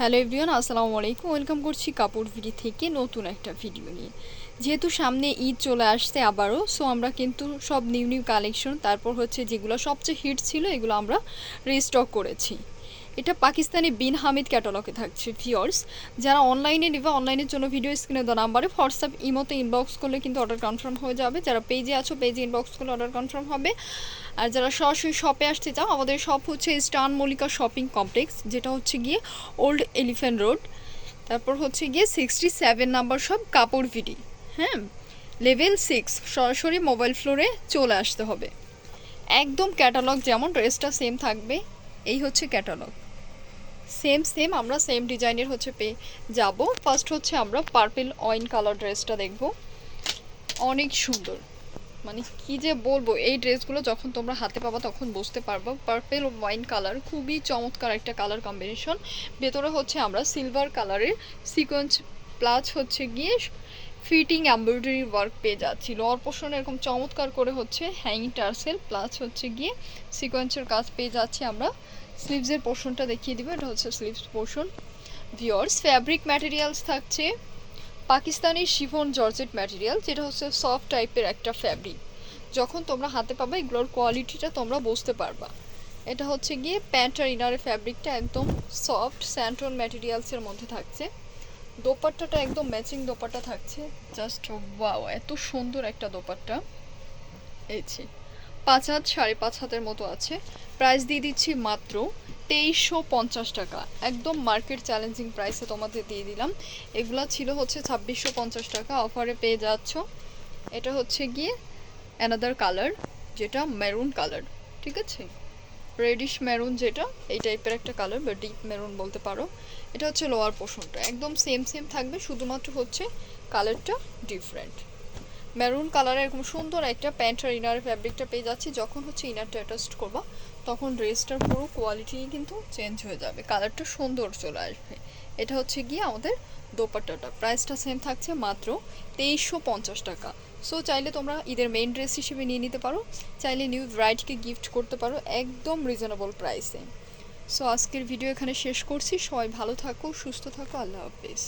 Hello everyone, আসসালামু আলাইকুম। Welcome করছি কাপড় ভিডি থেকে নতুন একটা ভিডিও নিয়ে। যেহেতু সামনে ঈদ চলে আসছে আবারও সো আমরা কিন্তু সব নিউ নিউ কালেকশন, তারপর হচ্ছে যেগুলো সবচেয়ে হিট ছিল, এগুলো আমরা রিস্টক করেছি। এটা পাকিস্তানি বিন হামিদ ক্যাটালগে থাকছে ভিওর্স যারা অনলাইনে নেবে অনলাইনের জন্য ভিডিও স্ক্রিনে দেওয়া নাম্বারে হোয়াটসঅ্যাপ ইমোতে ইনবক্স করলে কিন্তু অর্ডার কনফার্ম হয়ে যাবে। যারা পেজে আছো পেজে ইনবক্স করলে অর্ডার কনফার্ম হবে। আর যারা সরাসরি শপে আসতে চাও, আমাদের শপ হচ্ছে স্টান মল্লিকা শপিং কমপ্লেক্স যেটা হচ্ছে গিয়ে ওল্ড এলিফ্যান্ট রোড তারপর হচ্ছে গিয়ে সিক্সটি সেভেন নাম্বার সব কাপড় ভিডি হ্যাঁ? লেভেল সিক্স সরাসরি মোবাইল ফ্লোরে চলে আসতে হবে। একদম ক্যাটালগ যেমন ড্রেসটা সেম থাকবে, এই হচ্ছে ক্যাটালগ সেম সেম আমরা সেম ডিজাইনের হচ্ছে পেয়ে যাব। ফার্স্ট হচ্ছে আমরা পার্পেল অয়েন কালার ড্রেসটা দেখব। অনেক সুন্দর। মানে কি যে বলব, এই ড্রেসগুলো যখন তোমরা হাতে পাবা তখন বুঝতে পারব। পার্পেল ওয়াইন কালার খুবই চমৎকার একটা কালার কম্বিনেশন ভেতরে হচ্ছে আমরা সিলভার কালারের সিকোয়েন্স প্লাস হচ্ছে গিয়ে ফিটিং এমব্রয়ডারি ওয়ার্ক পেয়ে যাচ্ছি। লোয়ার পোর্শন এরকম চমৎকার করে হচ্ছে হ্যাঙ্গিং টার্সেল প্লাস হচ্ছে গিয়ে সিকোয়েন্সের কাজ পেয়ে যাচ্ছি আমরা। স্লিভসের পোর্শনটা দেখিয়ে দিব, এটা হচ্ছে স্লিভস পোর্শন ভিওর্স ফ্যাব্রিক ম্যাটেরিয়ালস থাকছে পাকিস্তানি শিফন জর্জেট ম্যাটেরিয়াল যেটা হচ্ছে সফট টাইপের একটা ফ্যাব্রিক যখন তোমরা হাতে পাবে, এগুলোর কোয়ালিটিটা তোমরা বুঝতে পারবা। এটা হচ্ছে গিয়ে প্যান্ট আর ইনারের ফ্যাব্রিকটা একদম সফট স্যান্টন ম্যাটেরিয়ালসের মধ্যে থাকছে। দোপাট্টাটা একদম ম্যাচিং দোপাট্টা থাকছে। জাস্ট ওয়াও এত সুন্দর একটা দোপাট্টা। এই পাঁচ হাত, সাড়ে পাঁচ হাতের মতো আছে। প্রাইস দিয়ে দিচ্ছি মাত্র তেইশশো পঞ্চাশ টাকা। একদম মার্কেট চ্যালেঞ্জিং প্রাইসে তোমাদের দিয়ে দিলাম। এগুলো ছিল হচ্ছে ছাব্বিশশো পঞ্চাশ টাকা। অফারে পেয়ে যাচ্ছ। এটা হচ্ছে গিয়ে অ্যানাদার কালার যেটা মেরুন কালার ঠিক আছে? রেডিশ মেরুন যেটা, এই টাইপের একটা কালার বা ডিপ মেরুন বলতে পারো। এটা হচ্ছে লোয়ার পোর্শনটা একদম সেম সেম থাকবে, শুধুমাত্র হচ্ছে কালারটা ডিফারেন্ট মেরুন কালারের এরকম সুন্দর একটা প্যান্ট আর ইনার ফ্যাব্রিকটা পেয়ে যাচ্ছি। যখন হচ্ছে ইনারটা অ্যাটাস্ট করবা, তখন ড্রেসটার পুরো কোয়ালিটি কিন্তু চেঞ্জ হয়ে যাবে। কালারটা সুন্দর চলে আসবে। এটা হচ্ছে গিয়ে আমাদের দোপাট্টাটা। প্রাইসটা সেম থাকছে মাত্র তেইশশো পঞ্চাশ টাকা। সো চাইলে তোমরা ঈদের মেইন ড্রেস হিসেবে নিয়ে নিতে পারো। চাইলে নিউ ব্রাইডকে গিফট করতে পারো একদম রিজনেবল প্রাইসে সো আজকের ভিডিও এখানে শেষ করছি। সবাই ভালো থাকো, সুস্থ থাকো। আল্লাহ হাফিজ।